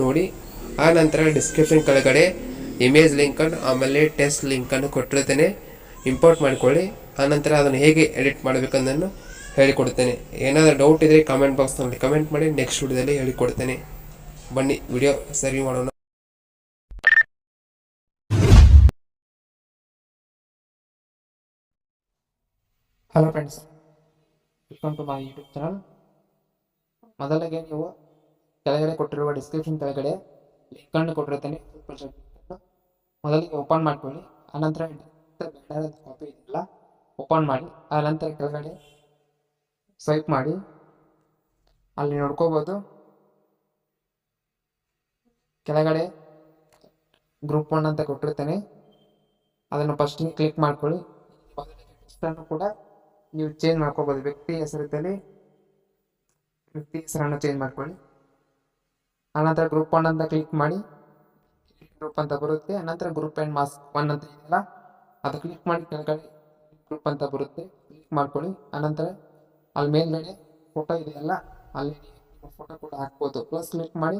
ನೋಡಿ. ಆ ನಂತರ ಡಿಸ್ಕ್ರಿಪ್ಷನ್ ಕೆಳಗಡೆ ಇಮೇಜ್ ಲಿಂಕನ್ನು ಆಮೇಲೆ ಟೆಸ್ಟ್ ಲಿಂಕನ್ನು ಕೊಟ್ಟಿರ್ತೇನೆ ಇಂಪೋರ್ಟ್ ಮಾಡಿಕೊಳ್ಳಿ. ಆನಂತರ ಅದನ್ನು ಹೇಗೆ ಎಡಿಟ್ ಮಾಡಬೇಕಂದನ್ನು ಹೇಳಿಕೊಡ್ತೇನೆ ಏನಾದರೂ ಡೌಟ್ ಇದ್ದರೆ ಕಮೆಂಟ್ ಬಾಕ್ಸ್ನಲ್ಲಿ ಕಮೆಂಟ್ ಮಾಡಿ ನೆಕ್ಸ್ಟ್ ವಿಡಿಯೋದಲ್ಲಿ ಹೇಳಿಕೊಡ್ತೇನೆ ಬನ್ನಿ, ವಿಡಿಯೋ ಸರಿ ಮಾಡೋಣ. Hello friends welcome to my YouTube channel ಮೊದಲಿಗೆ ನೀವು ಕೆಳಗಡೆ ಕೊಟ್ಟಿರುವ ಡಿಸ್ಕ್ರಿಪ್ಷನ್ ಕೆಳಗಡೆ ಲಿಂಕನ್ನು ಕೊಟ್ಟಿರ್ತೇನೆ ಪ್ರಾಜೆಕ್ಟ್ ಮೊದಲಿಗೆ ಓಪನ್ ಮಾಡ್ಕೊಳ್ಳಿ. ಆನಂತರ ಕಾಪಿ ಇದೆಯಲ್ಲ ಓಪನ್ ಮಾಡಿ. ಆನಂತರ ಕೆಳಗಡೆ ಸ್ವೈಪ್ ಮಾಡಿ. ಅಲ್ಲಿ ನೋಡ್ಕೋಬೋದು. ಕೆಳಗಡೆ ಗ್ರೂಪ್ ಒನ್ ಅಂತ ಕೊಟ್ಟಿರ್ತೇನೆ ಅದನ್ನು ಫಸ್ಟಿಗೆ ಕ್ಲಿಕ್ ಮಾಡ್ಕೊಳ್ಳಿ. ಕೂಡ ನೀವು ಚೇಂಜ್ ಮಾಡ್ಕೋಬೋದು. ವ್ಯಕ್ತಿ ಹೆಸರಿದ್ದಲ್ಲಿ ವ್ಯಕ್ತಿ ಹೆಸರನ್ನು ಚೇಂಜ್ ಮಾಡ್ಕೊಳ್ಳಿ. ಆನಂತರ ಗ್ರೂಪ್ ಒನ್ ಅಂತ ಕ್ಲಿಕ್ ಮಾಡಿ ಗ್ರೂಪ್ ಅಂತ ಬರುತ್ತೆ. ಆನಂತರ ಗ್ರೂಪ್ ಆ್ಯಂಡ್ ಮಾಸ್ ಒನ್ ಅಂತ ಇದೆಯಲ್ಲ, ಅದು ಕ್ಲಿಕ್ ಮಾಡಿ ಕೆಳಗಡೆ ಗ್ರೂಪ್ ಅಂತ ಬರುತ್ತೆ. ಕ್ಲಿಕ್ ಮಾಡ್ಕೊಳ್ಳಿ. ಆನಂತರ ಅಲ್ಲಿ ಮೇಲ್ಗಡೆ ಫೋಟೋ ಇದೆಯಲ್ಲ, ಅಲ್ಲಿ ಫೋಟೋ ಕೂಡ ಹಾಕ್ಬೋದು. ಪ್ಲಸ್ ಕ್ಲಿಕ್ ಮಾಡಿ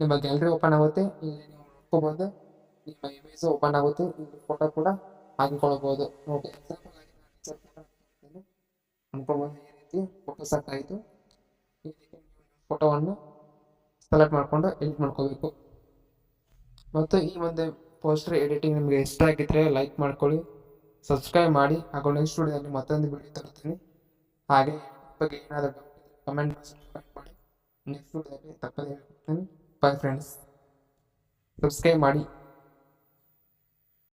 ನಿಮ್ಮ ಗ್ಯಾಲರಿ ಓಪನ್ ಆಗುತ್ತೆ. ಇಲ್ಲಿ ನೀವು ನೋಡ್ಕೋಬೋದು. ನಿಮ್ಮ ಇಮೇಜ್ ಓಪನ್ ಆಗುತ್ತೆ. ಫೋಟೋ ಕೂಡ ಹಾಕಿಕೊಳ್ಬೋದು ಓಕೆ ಅನ್ಕೋಬೋದು ಈ ರೀತಿ ಫೋಟೋ ಸೆಟ್ ಆಯಿತು. ಈ ರೀತಿ ಫೋಟೋವನ್ನು ಸೆಲೆಕ್ಟ್ ಮಾಡಿಕೊಂಡು ಎಡಿಟ್ ಮಾಡ್ಕೋಬೇಕು. ಮತ್ತು ಈ ಒಂದು ಪೋಸ್ಟರ್ ಎಡಿಟಿಂಗ್ ನಿಮಗೆ ಇಷ್ಟ ಆಗಿದ್ದರೆ ಲೈಕ್ ಮಾಡ್ಕೊಳ್ಳಿ ಸಬ್ಸ್ಕ್ರೈಬ್ ಮಾಡಿ, ಹಾಗೂ ನೆಕ್ಸ್ಟ್ ವಿಡಿಯೋದಲ್ಲಿ ಮತ್ತೊಂದು ವಿಡಿಯೋ ತರ್ತೀನಿ ಹಾಗೆ ಬಗ್ಗೆ ಏನಾದರೂ ಕಮೆಂಟ್ ಕಮೆಂಟ್ ಮಾಡಿ. ನೆಕ್ಸ್ಟ್ ವಿಡಿಯೋದಲ್ಲಿ ತಪ್ಪದೇ ಹೇಳ್ತೀನಿ ಬಾಯ್ ಫ್ರೆಂಡ್ಸ್ ಸಬ್ಸ್ಕ್ರೈಬ್ ಮಾಡಿ.